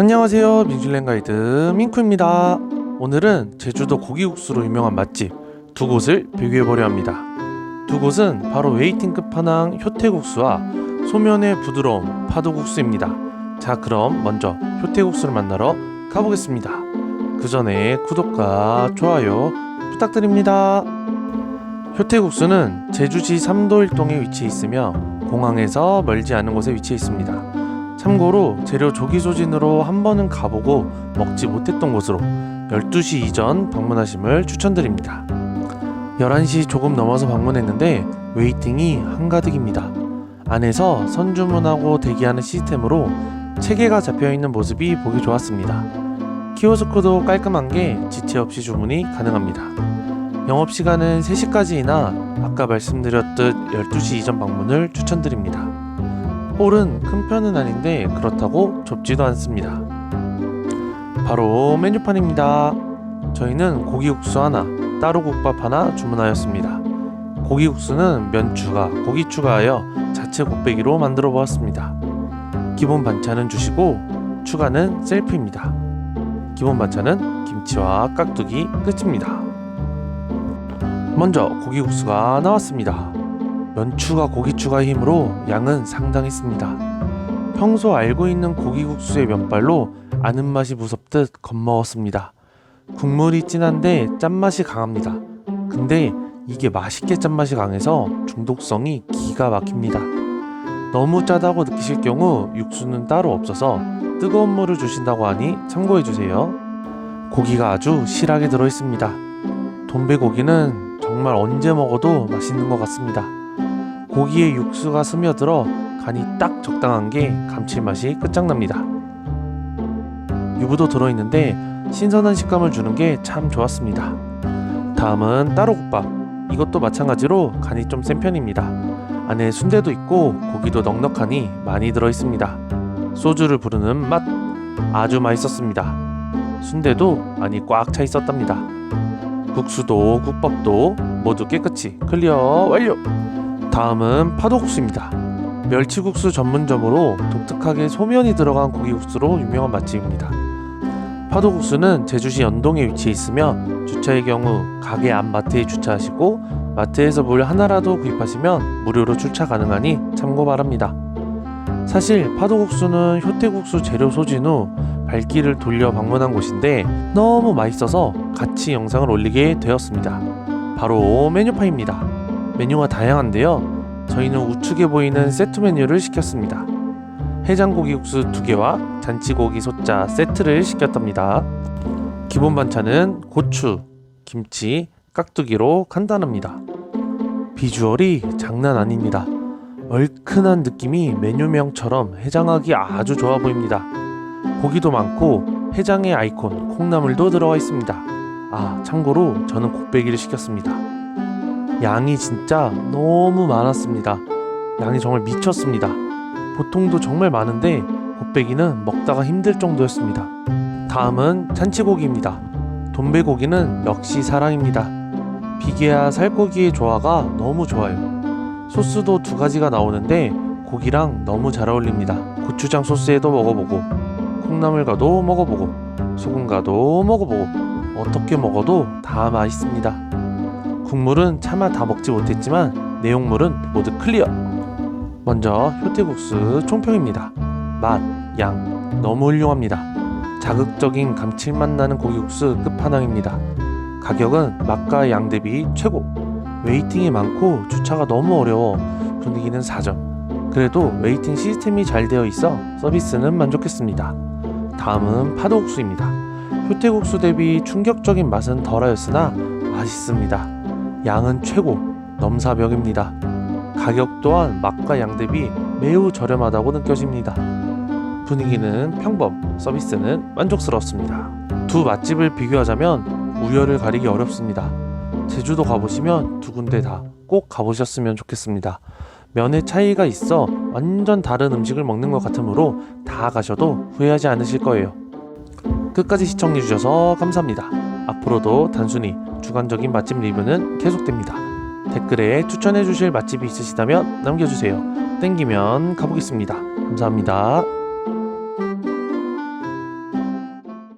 안녕하세요. 민슐랭 가이드 민쿠입니다. 오늘은 제주도 고기국수로 유명한 맛집 두 곳을 비교해보려 합니다. 두 곳은 바로 웨이팅 끝판왕 효태국수와 소면의 부드러움 파도국수입니다. 자 그럼 먼저 효태국수를 만나러 가보겠습니다. 그 전에 구독과 좋아요 부탁드립니다. 효태국수는 제주시 삼도 일동에 위치해 있으며 공항에서 멀지 않은 곳에 위치해 있습니다 참고로 재료 조기 소진으로 한 번은 가보고 먹지 못했던 곳으로 12시 이전 방문하심을 추천드립니다. 11시 조금 넘어서 방문했는데 웨이팅이 한가득입니다. 안에서 선주문하고 대기하는 시스템으로 체계가 잡혀 있는 모습이 보기 좋았습니다. 키오스크도 깔끔한 게 지체 없이 주문이 가능합니다. 영업 시간은 3시까지이나 아까 말씀드렸듯 12시 이전 방문을 추천드립니다. 홀은 큰 편은 아닌데 그렇다고 좁지도 않습니다. 바로 메뉴판입니다. 저희는 고기국수 하나, 따로 국밥 하나 주문하였습니다. 고기국수는 면 추가, 고기 추가하여 자체 곱빼기로 만들어 보았습니다. 기본 반찬은 주시고 추가는 셀프입니다. 기본 반찬은 김치와 깍두기 끝입니다. 먼저 고기국수가 나왔습니다. 면추가 고기추가 힘으로 양은 상당했습니다. 평소 알고 있는 고기국수의 면발로 아는 맛이 무섭듯 겁먹었습니다. 국물이 진한데 짠맛이 강합니다. 근데 이게 맛있게 짠맛이 강해서 중독성이 기가 막힙니다. 너무 짜다고 느끼실 경우 육수는 따로 없어서 뜨거운 물을 주신다고 하니 참고해주세요. 고기가 아주 실하게 들어있습니다. 돈베고기는 정말 언제 먹어도 맛있는 것 같습니다. 고기에 육수가 스며들어 간이 딱 적당한 게 감칠맛이 끝장납니다. 유부도 들어있는데 신선한 식감을 주는 게 참 좋았습니다. 다음은 따로국밥. 이것도 마찬가지로 간이 좀 센 편입니다. 안에 순대도 있고 고기도 넉넉하니 많이 들어있습니다. 소주를 부르는 맛 아주 맛있었습니다. 순대도 안이 꽉 차 있었답니다. 국수도 국밥도 모두 깨끗이 클리어 완료! 다음은 파도국수입니다. 멸치국수 전문점으로 독특하게 소면이 들어간 고기국수로 유명한 맛집입니다. 파도국수는 제주시 연동에 위치해 있으며 주차의 경우 가게 앞 마트에 주차하시고 마트에서 물 하나라도 구입하시면 무료로 주차 가능하니 참고 바랍니다. 사실 파도국수는 효태국수 재료 소진 후 발길을 돌려 방문한 곳인데 너무 맛있어서 같이 영상을 올리게 되었습니다. 바로 메뉴판입니다. 메뉴가 다양한데요. 저희는 우측에 보이는 세트 메뉴를 시켰습니다. 해장고기 국수 2개와 잔치고기 소자 세트를 시켰답니다. 기본 반찬은 고추, 김치, 깍두기로 간단합니다. 비주얼이 장난 아닙니다. 얼큰한 느낌이 메뉴명처럼 해장하기 아주 좋아 보입니다. 고기도 많고 해장의 아이콘 콩나물도 들어가 있습니다. 아, 참고로 저는 곱빼기를 시켰습니다. 양이 진짜 너무 많았습니다. 양이 정말 미쳤습니다. 보통도 정말 많은데 곱빼기는 먹다가 힘들 정도였습니다. 다음은 잔치고기입니다. 돈베고기는 역시 사랑입니다. 비계와 살코기의 조화가 너무 좋아요. 소스도 두 가지가 나오는데 고기랑 너무 잘 어울립니다. 고추장 소스에도 먹어보고 콩나물과도 먹어보고 소금과도 먹어보고 어떻게 먹어도 다 맛있습니다. 국물은 차마 다 먹지 못했지만 내용물은 모두 클리어. 먼저 효태국수 총평입니다. 맛, 양 너무 훌륭합니다. 자극적인 감칠맛 나는 고기국수 끝판왕입니다. 가격은 맛과 양 대비 최고. 웨이팅이 많고 주차가 너무 어려워 분위기는 4점. 그래도 웨이팅 시스템이 잘 되어 있어 서비스는 만족했습니다. 다음은 파도국수입니다. 효태국수 대비 충격적인 맛은 덜하였으나 맛있습니다. 양은 최고 넘사벽입니다. 가격 또한 맛과 양 대비 매우 저렴하다고 느껴집니다. 분위기는 평범, 서비스는 만족스럽습니다. 두 맛집을 비교하자면 우열을 가리기 어렵습니다. 제주도 가보시면 두 군데 다 꼭 가보셨으면 좋겠습니다. 면의 차이가 있어 완전 다른 음식을 먹는 것 같으므로 다 가셔도 후회하지 않으실 거예요. 끝까지 시청해주셔서 감사합니다. 앞으로도 단순히 주관적인 맛집 리뷰는 계속됩니다. 댓글에 추천해 주실 맛집이 있으시다면 남겨주세요. 땡기면 가보겠습니다. 감사합니다.